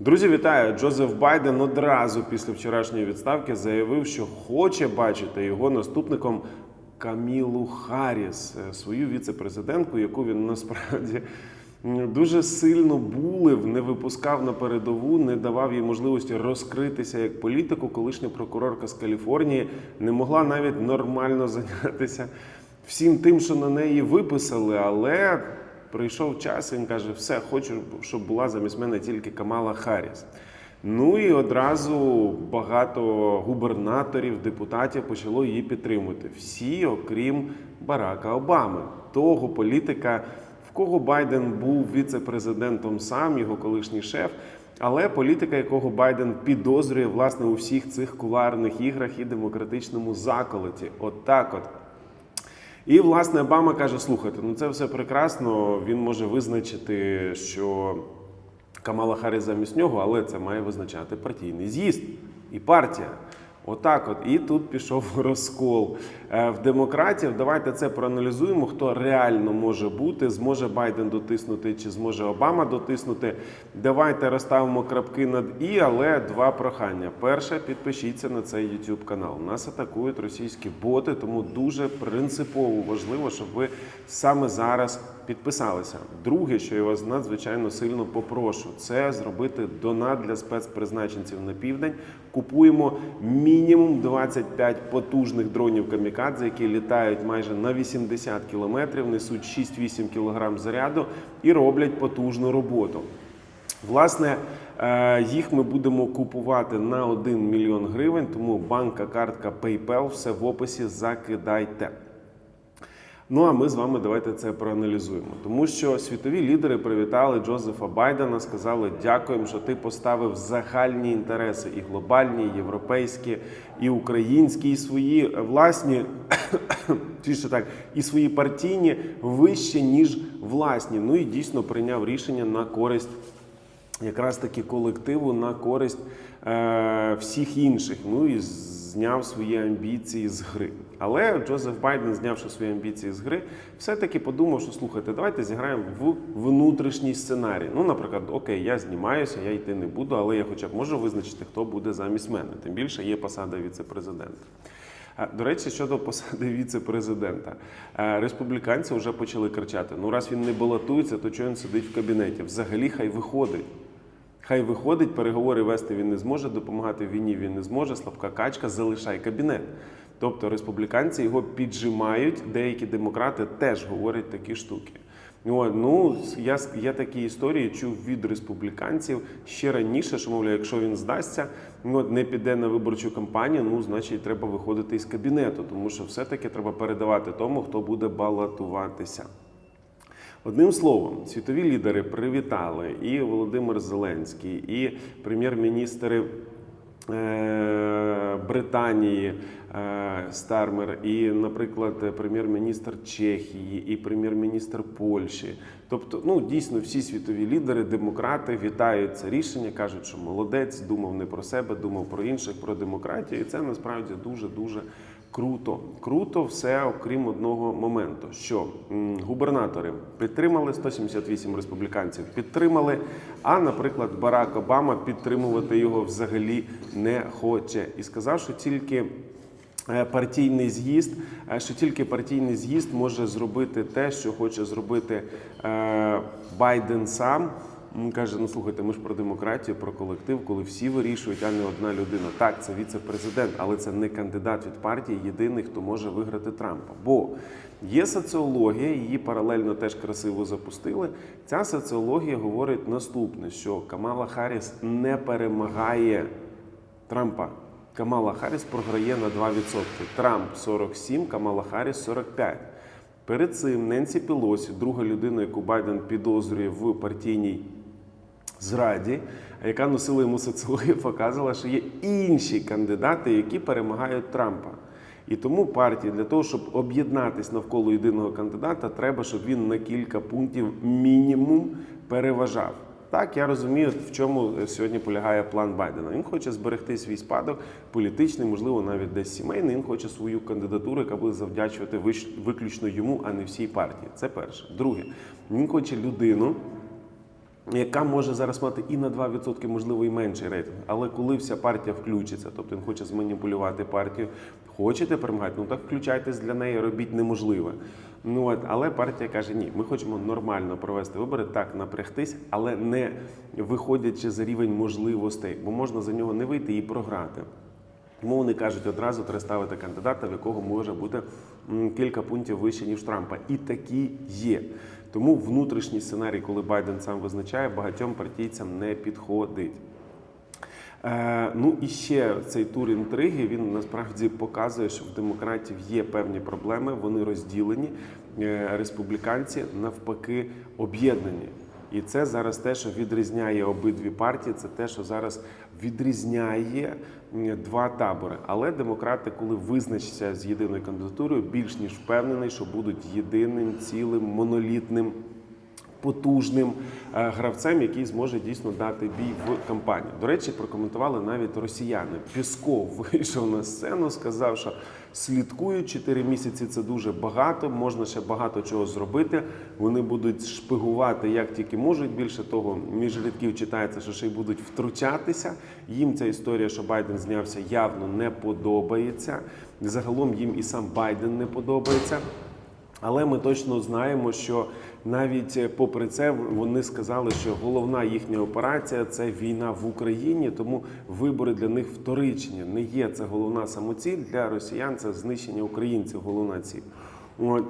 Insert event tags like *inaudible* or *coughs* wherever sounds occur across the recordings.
Друзі, вітаю! Джозеф Байден одразу після вчорашньої відставки заявив, що хоче бачити його наступником Камілу Харріс, е, свою віце-президентку, яку він насправді дуже сильно булив, не випускав на передову, не давав їй можливості розкритися як політику. Колишня прокурорка з Каліфорнії не могла навіть нормально *laughs* зайнятися всім тим, що на неї виписали, але прийшов час, він каже: все, хочу, щоб була замість мене тільки Камала Харріс. Ну і одразу багато губернаторів, депутатів почало її підтримувати. Всі, окрім Барака Обами, того політика, в кого Байден був віце-президентом сам, його колишній шеф. Але політика, якого Байден підозрює власне у всіх цих куларних іграх і демократичному заколоті. От от. І власне Обама каже: слухайте, ну це все прекрасно. Він може визначити, що Камала Харріс замість нього, але це має визначати партійний з'їзд і партія. Отак, от і тут пішов *laughs* розкол Е, в демократів. Давайте це проаналізуємо. Хто реально може бути, зможе Байден дотиснути чи зможе Обама дотиснути. Давайте розставимо крапки над і, але два прохання. Перше, підпишіться на цей YouTube канал. Нас атакують російські боти, тому дуже принципово важливо, щоб ви саме зараз підписалися. Друге, що я вас надзвичайно сильно попрошу, це зробити донат для спецпризначенців на південь. Купуємо мінімум 25 потужних дронів камікадзе, які літають майже на 80 кілометрів, несуть 6-8 кілограм заряду і роблять потужну роботу. Власне, е, їх ми будемо купувати на 1 мільйон гривень, тому банка, картка PayPal, все в описі закидайте. Ну а ми з вами давайте це проаналізуємо. Тому що світові лідери привітали Джозефа Байдена, сказали дякуємо, що ти поставив загальні інтереси і глобальні, і європейські, і українські, і свої е, власні, *coughs* чи ще так, і свої партійні вище ніж власні. Ну і дійсно прийняв рішення на користь якраз таки колективу на користь е, всіх інших. Ну і зняв свої амбіції з гри. Але Джозеф Байден, знявши свої амбіції з гри, все-таки подумав, що слухайте, давайте зіграємо в внутрішній сценарій. Ну, наприклад, окей, я знімаюся, я йти не буду, але я хоча б можу визначити, хто буде замість мене. Тим більше є посада віце-президента. До речі, щодо посади віце-президента, республіканці вже почали кричати: ну раз він не балотується, то чого він сидить в кабінеті? Взагалі хай виходить. Хай виходить, переговори вести він не зможе, допомагати війні він не зможе. Слабка качка, залишай кабінет. Тобто республіканці його піджимають, деякі демократи теж говорять такі штуки. Ну, я, я такі історії чув від республіканців ще раніше, що мовляв, якщо він здасться, ну, не піде на виборчу кампанію, ну значить треба виходити із кабінету, тому що все-таки треба передавати тому, хто буде балотуватися. Одним словом, світові лідери привітали і Володимир Зеленський, і прем'єр-міністри Британії е, Стармер, і, наприклад, прем'єр-міністр Чехії, і прем'єр-міністр Польщі. Тобто, ну дійсно всі світові лідери, демократи вітають це рішення, кажуть, що молодець думав не про себе, думав про інших, про демократію. І це насправді дуже дуже. Круто, круто, все окрім одного моменту, що губернатори підтримали 178 республіканців, підтримали. А, наприклад, Барак Обама підтримувати його взагалі не хоче і сказав, що тільки е, партійний з'їзд, е, що тільки партійний з'їзд може зробити те, що хоче зробити е, Байден сам. Каже: ну слухайте, ми ж про демократію, про колектив, коли всі вирішують, а не одна людина. Так, це віце-президент, але це не кандидат від партії, єдиний, хто може виграти Трампа. Бо є соціологія, її паралельно теж красиво запустили. Ця соціологія говорить наступне: що Камала Харріс не перемагає Трампа. Камала Харріс програє на 2%. Трамп 47, Камала Харріс 45. Перед цим Ненсі Пілосі, друга людина, яку Байден підозрює в партійній зраді, яка носила йому соціологію, показувала, що є інші кандидати, які перемагають Трампа. І тому партії для того, щоб об'єднатись навколо єдиного кандидата, треба, щоб він на кілька пунктів мінімум переважав. Так, я розумію, в чому сьогодні полягає план Байдена. Він хоче зберегти свій спадок політичний, можливо, навіть десь сімейний. Він хоче свою кандидатуру, яка буде завдячувати виключно йому, а не всій партії. Це перше. Друге, він хоче людину, яка може зараз мати і на 2%, можливо, і менший рейтинг. Але коли вся партія включиться, тобто він хоче зманіпулювати партію, хочете перемагати, ну так включайтесь для неї, робіть неможливе. Ну от, але партія каже: ні, ми хочемо нормально провести вибори, так напрягтись, але не виходячи за рівень можливостей, бо можна за нього не вийти і програти. Тому вони кажуть, одразу треба ставити кандидата, в якого може бути кілька пунктів вище, ніж Трампа. І такі є. Тому внутрішній сценарій, коли Байден сам визначає, багатьом партійцям не підходить. Е, ну і ще цей тур інтриги він насправді показує, що в демократів є певні проблеми. Вони розділені. Е, республіканці навпаки об'єднані. І це зараз те, що відрізняє обидві партії. Це те, що зараз відрізняє два табори. Але демократи, коли визначаться з єдиною кандидатурою, більш ніж впевнений, що будуть єдиним, цілим, монолітним потужним е, гравцем, який зможе дійсно дати бій в кампанії. До речі, прокоментували навіть росіяни. Пісков *laughs* вийшов на сцену, сказав, що слідкують 4 місяці. Це дуже багато. Можна ще багато чого зробити. Вони будуть шпигувати як тільки можуть. Більше того, між рядків читається, що ще й будуть втручатися. Їм ця історія, що Байден знявся, явно не подобається. Загалом їм і сам Байден не подобається. Але ми точно знаємо, що навіть е, попри це вони сказали, що головна їхня операція це війна в Україні, тому вибори для них вторичні. Не є це головна самоціль для росіян. Це знищення українців. Головна ціль. От.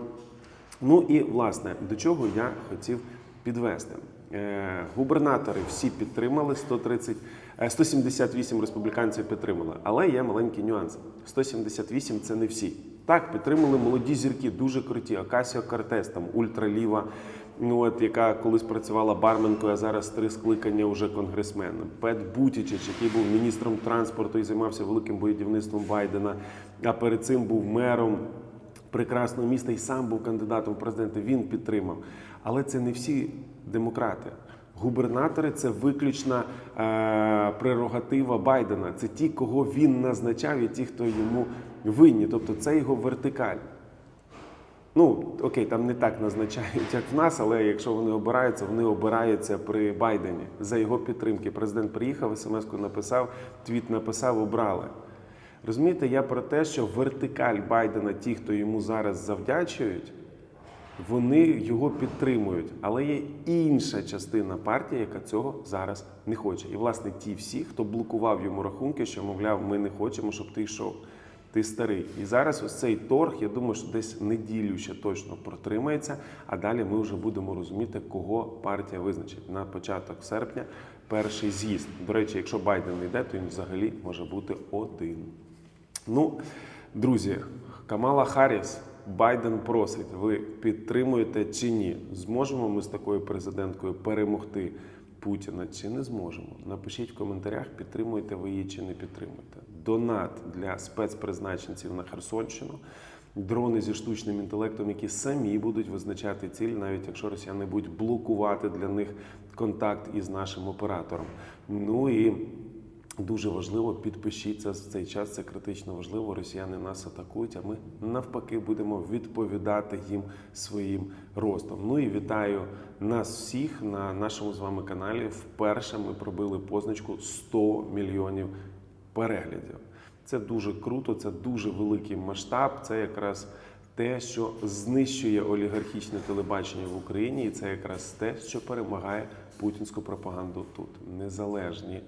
Ну і власне до чого я хотів підвести. Е, Губернатори всі підтримали 130, е, 178 республіканців підтримали, але є маленький нюанс. 178 – це не всі. Так, підтримали молоді зірки, дуже круті. Акасіо Кортес, там ультраліва, ну от яка колись працювала барменкою, а зараз три скликання вже конгресмен. Пет Бутічич, який був міністром транспорту і займався великим будівництвом Байдена, а перед цим був мером прекрасного міста і сам був кандидатом в президенти. Він підтримав. Але це не всі демократи. Губернатори це виключна е, прерогатива Байдена. Це ті, кого він назначав, і ті, хто йому винні. Тобто це його вертикаль. Ну, окей, там не так назначають, як в нас, але якщо вони обираються, вони обираються при Байдені за його підтримки. Президент приїхав, смс-ку написав, твіт написав, обрали. Розумієте, я про те, що вертикаль Байдена, ті, хто йому зараз завдячують, вони його підтримують. Але є інша частина партії, яка цього зараз не хоче. І, власне, ті всі, хто блокував йому рахунки, що, мовляв, ми не хочемо, щоб ти йшов. Ти старий. І зараз ось цей торг, я думаю, що десь неділю ще точно протримається, а далі ми вже будемо розуміти, кого партія визначить. На початок серпня перший з'їзд. До речі, якщо Байден не йде, то він взагалі може бути один. Ну, друзі, Камала Харріс, Байден просить, ви підтримуєте чи ні? Зможемо ми з такою президенткою перемогти Путіна чи не зможемо? Напишіть в коментарях, підтримуєте ви її чи не підтримуєте. Донат для спецпризначенців на Херсонщину, дрони зі штучним інтелектом, які самі будуть визначати ціль, навіть якщо росіяни будуть блокувати для них контакт із нашим оператором. Ну і Дуже важливо, підпишіться в цей час. Це критично важливо. Росіяни нас атакують, а ми навпаки будемо відповідати їм своїм ростом. Ну і вітаю нас всіх на нашому з вами каналі. Вперше ми пробили позначку 100 мільйонів переглядів. Це дуже круто, це дуже великий масштаб. Це якраз те, що знищує олігархічне телебачення в Україні, і це якраз те, що перемагає путінську пропаганду тут. Незалежні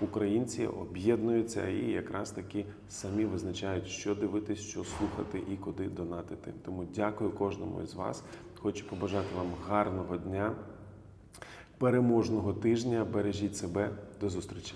українці об'єднуються і якраз таки самі визначають, що дивитись, що слухати і куди донатити. Тому дякую кожному із вас. Хочу побажати вам гарного дня, переможного тижня. Бережіть себе. До зустрічі.